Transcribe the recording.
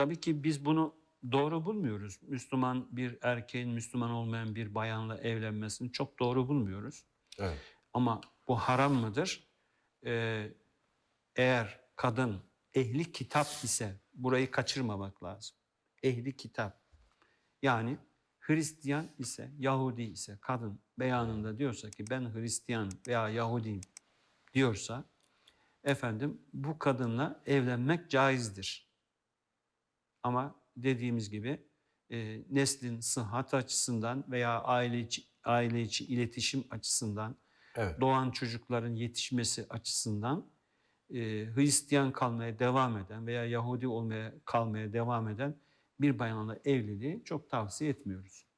tabii ki biz bunu doğru bulmuyoruz. Müslüman bir erkeğin Müslüman olmayan bir bayanla evlenmesini çok doğru bulmuyoruz. Evet. Ama bu haram mıdır? Ee, eğer kadın ehli kitap ise burayı kaçırmamak lazım. Ehli kitap. Yani Hristiyan ise, Yahudi ise kadın beyanında diyorsa ki ben Hristiyan veya Yahudiyim diyorsa efendim bu kadınla evlenmek caizdir. Ama dediğimiz gibi e, neslin sıhhat açısından veya aile içi, aile içi iletişim açısından Evet. doğan çocukların yetişmesi açısından e, Hristiyan kalmaya devam eden veya Yahudi olmaya kalmaya devam eden bir bayanla evliliği çok tavsiye etmiyoruz.